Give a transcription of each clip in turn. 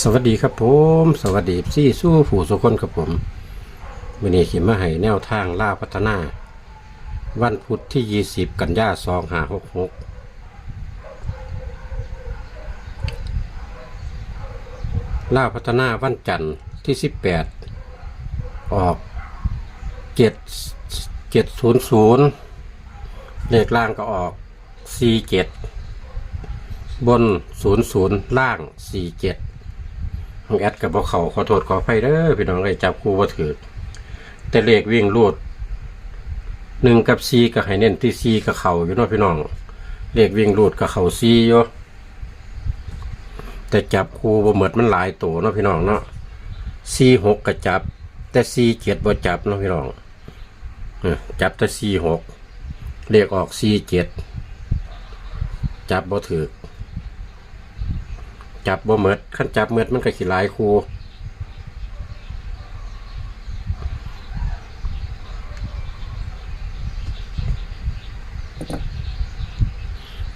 สวัสดีครับผม สวัสดีซี่สู้ผู้สุคนครับผมวันนี้ขีมาให้แนวทางล่าพัฒนา วันพุธที่ 20 กันยาสองหาหกหกล่าพัฒนาวันจันทร์ที่ 18 ออก 7 700 เลขล่างก็ออก 47 บน 00 ล่าง 47 แอดกับบ่เขาขอโทษขออภัยเด้อพี่น้องไอ้จับครูว่าถือแต่เลขวิ่งรูดหนึ่งกับซีกับให้เน้นที่ซีกับเขาอยู่เนาะพี่น้องเลขวิ่งรูดกับเขาซีอยู่แต่จับครูบ่เหมือดมันหลายตัวเนาะพี่น้องเนาะซีหกกับจับ แต่ซีเจ็ดบ่จับเนาะพี่น้องจับแต่ซีหกเลขออกซีเจ็ดจับบ่ถือ จับบ่เมดขั้นจับเมดมันก็ขี้หลายครู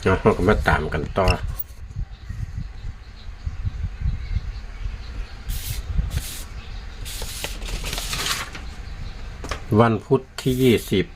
เนาะเราก็มาตามกันต่อวันพุธที่ยี่สิบ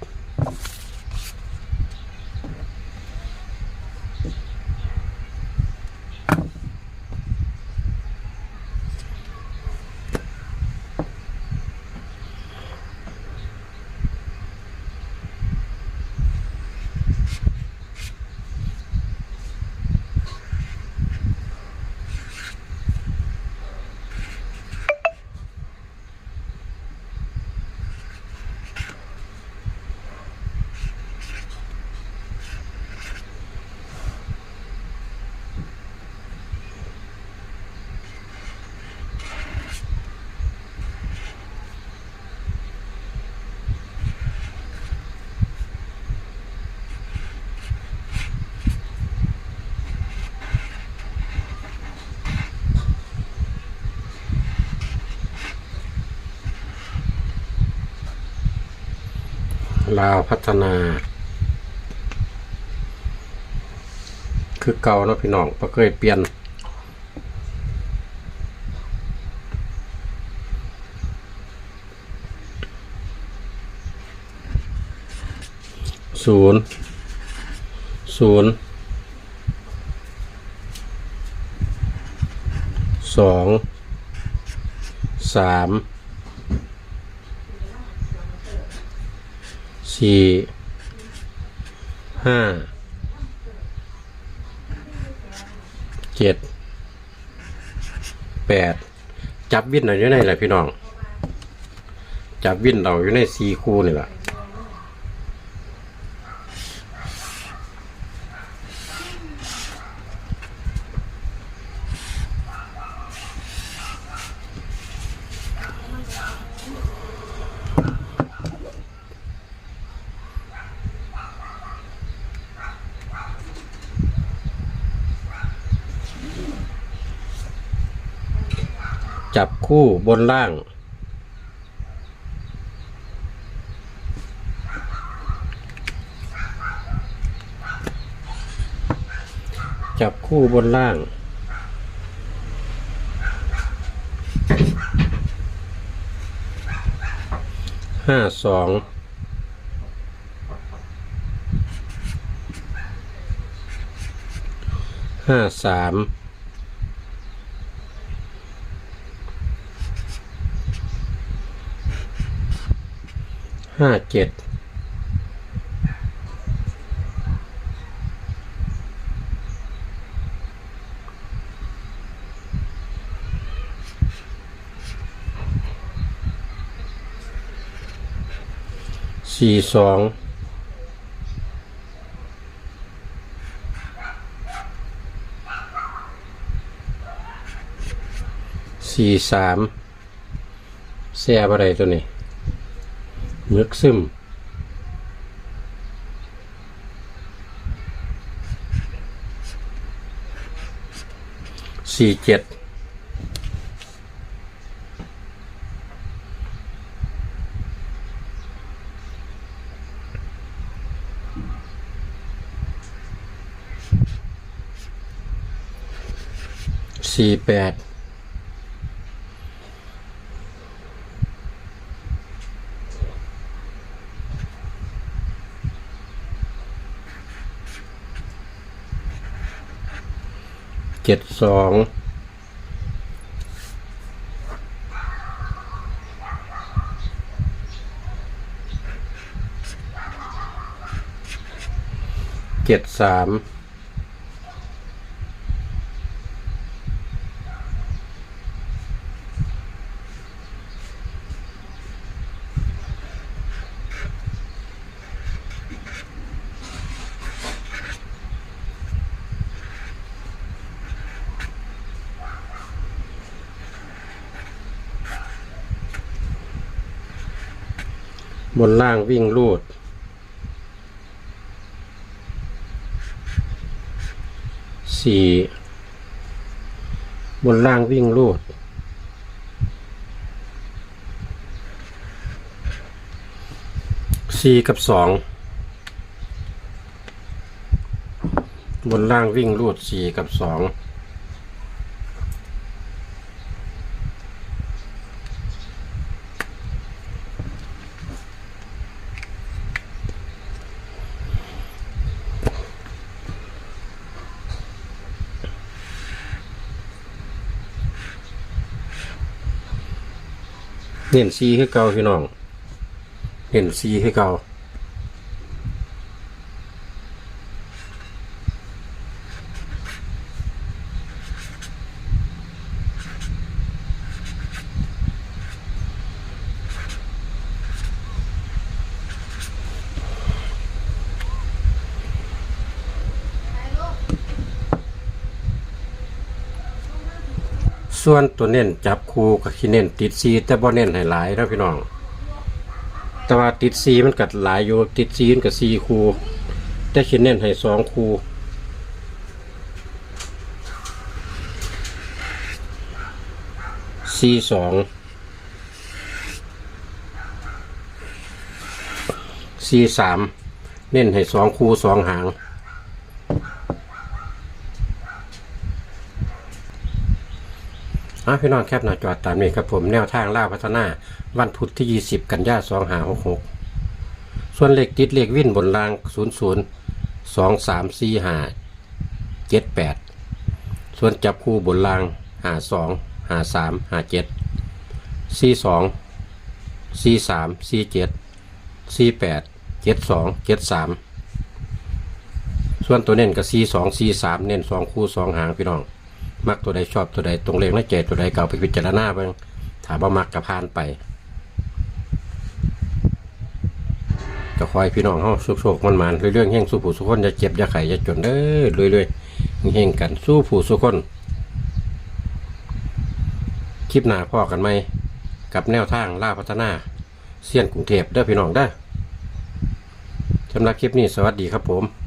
ลาวพัฒนา คือเก่าเนาะพี่น้องบ่เคยเปลี่ยน ศูนย์ ศูนย์ สอง สาม สี่ห้าเจ็ดแปดจับวินเราอยู่ในแหละพี่น้อง จับวินเราอยู่ในสี่คู่นี่แหละ จับคู่บนล่าง จับคู่บนล่างห้าสองห้าสาม ห้าเจ็ดสี่สองสี่สามแซ่บอะไรตัวนี้ นึกซึมสี่เจ็ดสี่แปด จ็ดสองเจ็ดสาม บนล่างวิ่งรูด สี่ บนล่างวิ่งรูด สี่กับสอง บนล่างวิ่งรูดสี่กับสอง เน้นสี่คือเก่าพี่น้องเน้นสี่คือเก่า ส่วนตัวเน้นจับคู่กับขี้เน้นติดซีแต่บ่เน้นให้หลายแล้วพี่น้อง แต่ว่าติดซีมันกัดหลายอยู่ติดซีมันกับซีคู่แต่ขี้เน้นให้สองคู่ซีสองซีสามเน้นให้สองคู่สองหาง อะพี่น้องแคปหน้าจอตามนี้ครับผมแนวทางล่าพัฒนาวันพุธที่ 20 กันยา2 5 6 6 ส่วนเลขติดเลขวิ่นบนราง 0 0 2 3 4 5 7 8 ส่วนจับคู่บนราง 5 2 5 3 5 7 4 2 4 3 4 7 4 8 7 2 7 3 ส่วนตัวเน้นก็ 4 2 4 3 เน้น 2 คู่ 2 หางพี่น้อง มักตัวใดชอบตัวใดตรงเลขในใจตัวใดเก่าไปพิจารณาเบิ่งถามว่ามักกับพานไปก็คอยพี่น้องเฮาสุกๆมันมันเรื่องๆแห่งสู้ผู้สุคนอย่าเจ็บอย่าไข้อย่าจนเด้อเรื่อยๆแห่งกันสู้ผู้สุคนคลิปหน้าพ่อกันไหมกับแนวทางล่าพัฒนาเซียนกรุงเทพเด้อพี่น้องเด้อสำหรับคลิปนี้สวัสดีครับผม